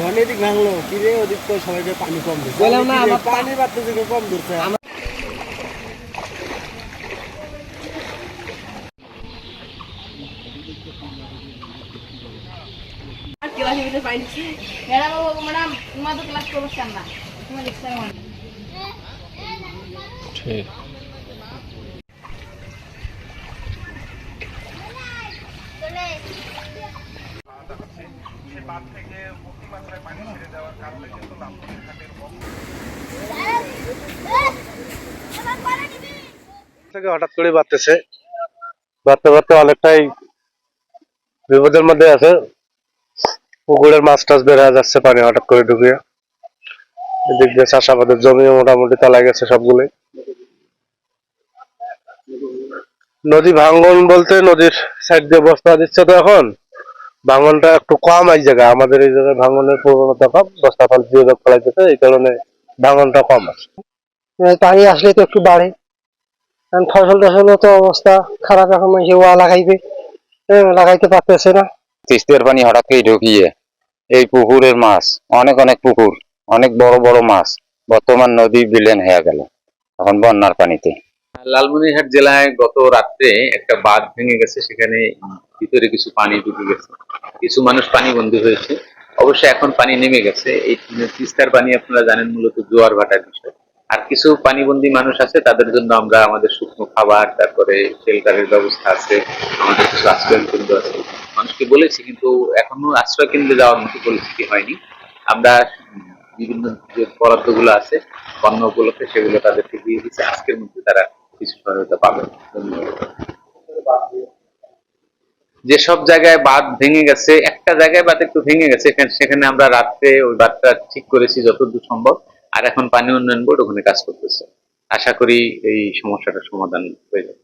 যখন এদিক ভাঙলো কি রে ওদিক তো সবাইকে পানি কম দিচ্ছে বললাম না, আমার পানি বাড়তে থেকে কম দিচ্ছি ম্যাডাম ম্যাডাম তোমার তো ক্লাস করব না। তোমার হঠাৎ করে বাড়তেছে। বাড়তে বাড়তে অনেকটাই বিপদের মধ্যে আছে। পুকুরের মাছ টাছ হয়ে যাচ্ছে পানি হঠাৎ করে ঢুকিয়ে। এদিক দিয়ে চাষাবাদের জমি মোটামুটি তলায় গেছে সবগুলোই। নদী ভাঙ্গন বলতে নদীর সাইড দিয়ে বস্তা দিচ্ছে তো এখন। ভাঙ্গনটা একটু কম এই জায়গায়। আমাদের এই জায়গায় ভাঙ্গনের প্রবণতা কম বস্তা ফল দিয়ে ফেলাইতেছে এই কারণে ভাঙ্গনটা কম আছে। পানি আসলে তো একটু বাড়ে। কারণ ফসল টসলের তো অবস্থা খারাপ এখন মানুষ ওয়া লাগাইবে। হ্যাঁ, লাগাইতে পারতেছে না। তিস্তার পানি হঠাৎ করে ঢুকিয়ে এই পুকুরের মাছ অনেক অনেক পুকুর অনেক বড় বড় মাছ বর্তমান নদী বিলেন হয়ে গেল এখন বন্যার পানিতে। লালমনিরহাট জেলায় গত রাত্রে একটা বাঁধ ভেঙে গেছে সেখানে ভিতরে কিছু পানি ঢুকে গেছে। কিছু মানুষ পানিবন্দী হয়েছে। অবশ্য এখন পানি নেমে গেছে। এই তিস্তার পানি আপনারা জানেন মূলত জোয়ার ভাটার বিষয়। আর কিছু পানিবন্দী মানুষ আছে, তাদের জন্য আমরা আমাদের শুকনো খাবার, তারপরে শেল্টারের ব্যবস্থা আছে, আমাদের কিছু আশ্রয় কেন্দ্র আছে। মানুষকে বলেছি, কিন্তু এখনও আশ্রয় কেন্দ্রে যাওয়ার মতো পরিস্থিতি হয়নি। আমরা বিভিন্ন যে বরাদ্দগুলো আছে, পণ্য উপলক্ষে সেগুলো তাদেরকে দিয়ে দিচ্ছে আজকের মধ্যে তারা কিছু সহায়তা পাবে। ধন্যবাদ। যেসব জায়গায় বাদ ভেঙে গেছে, একটা জায়গায় বাদ একটু ভেঙে গেছে, সেখানে আমরা রাত্রে ওই বাঁধটা ঠিক করেছি যতদূর সম্ভব, আর এখন পানি উন্নয়ন বোর্ড ওখানে কাজ করতেছে। আশা করি এই সমস্যাটা সমাধান হয়ে যাবে।